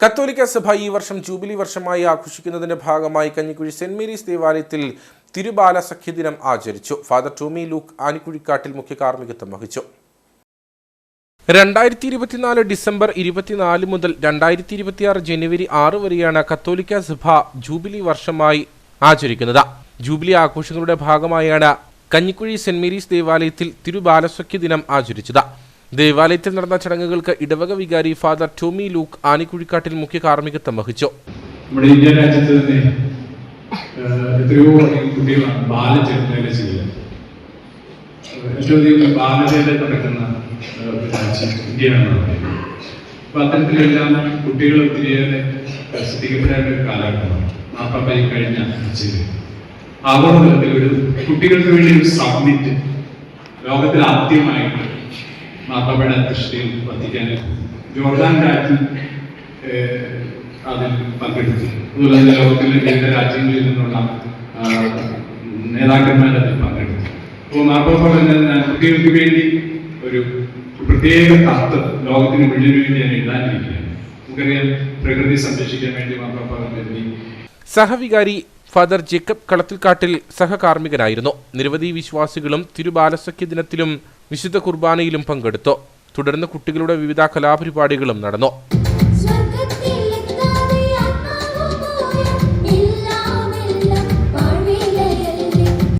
കത്തോലിക്ക സഭ ഈ വർഷം ജൂബിലി വർഷമായി ആഘോഷിക്കുന്നതിന്റെ ഭാഗമായി കഞ്ഞിക്കുഴി സെന്റ് മേരീസ് ദേവാലയത്തിൽ തിരുബാല സഖ്യദിനം ആചരിച്ചു. ഫാദർ ടോമി ലൂക്ക് ആനിക്കുഴിക്കാട്ടിൽ മുഖ്യ കാർമ്മികത്വം വഹിച്ചു. രണ്ടായിരത്തി ഇരുപത്തിനാല് ഡിസംബർ ഇരുപത്തിനാല് മുതൽ രണ്ടായിരത്തി ഇരുപത്തിയാറ് ജനുവരി ആറ് വരെയാണ് കത്തോലിക്ക സഭ ജൂബിലി വർഷമായി ആചരിക്കുന്നത്. ജൂബിലി ആഘോഷങ്ങളുടെ ഭാഗമായാണ് കഞ്ഞിക്കുഴി സെന്റ് മേരീസ് ദേവാലയത്തിൽ തിരുബാലസഖ്യ ദിനം ആചരിച്ചത്. ദേവാലയത്തിൽ നടന്ന ചടങ്ങുകൾക്ക് ഇടവക വികാരി ഫാദർ ടോമി ലൂക്ക് ആനിക്കുഴിക്കാട്ടിൽ മുഖ്യ കാർമ്മികത്വം വഹിച്ചു. നമ്മുടെ ഇന്ത്യ രാജ്യത്ത് തന്നെ എത്രയോ കുട്ടികളാണ് ബാലചേർന്നതിനെ ചെയ്യുന്നത് ഏറ്റവും അധികം ബാലചേത നടക്കുന്ന ഇന്ത്യയാണ് അപ്പൊ അത്തരത്തിലെല്ലാം കുട്ടികൾ ഒത്തിരിയേറെ ശ്രദ്ധിക്കപ്പെടേണ്ട കാലഘട്ടമാണ്. മാപ്പാപ്പായി കഴിഞ്ഞ ആഗോളതലത്തിൽ ഒരു കുട്ടികൾക്ക് വേണ്ടി ഒരു സബ്മിറ്റ് ലോകത്തിൽ ആദ്യമായിട്ട് മാപ്പാപ്പയുടെ അധ്യക്ഷതയിൽ വത്തിക്കാൻ ജോർദാൻ രാജ്യം അതിൽ പങ്കെടുത്തു. അതുപോലെ തന്നെ ലോകത്തിലെ വിവിധ രാജ്യങ്ങളിൽ നിന്നുള്ള നേതാക്കന്മാർ അതിൽ പങ്കെടുത്തു. അപ്പോൾ മാപ്പാപ്പ കുട്ടികൾക്ക് വേണ്ടി ഒരു പ്രത്യേക കത്ത് ലോകത്തിന് മുഴുവൻ വേണ്ടി ഞാൻ എഴുതാനിരിക്കുകയാണ്. നമുക്കറിയാം പ്രകൃതി സംരക്ഷിക്കാൻ വേണ്ടി മാപ്പാപ്പ സഹവികാരി ഫാദർ ജേക്കബ് കളത്തിൽക്കാട്ടിൽ സഹകാർമ്മികനായിരുന്നു. നിരവധി വിശ്വാസികളും തിരുബാലസഖ്യ ദിനത്തിലും വിശുദ്ധ കുർബാനയിലും പങ്കെടുത്തു. തുടർന്ന് കുട്ടികളുടെ വിവിധ കലാപരിപാടികളും നടന്നു.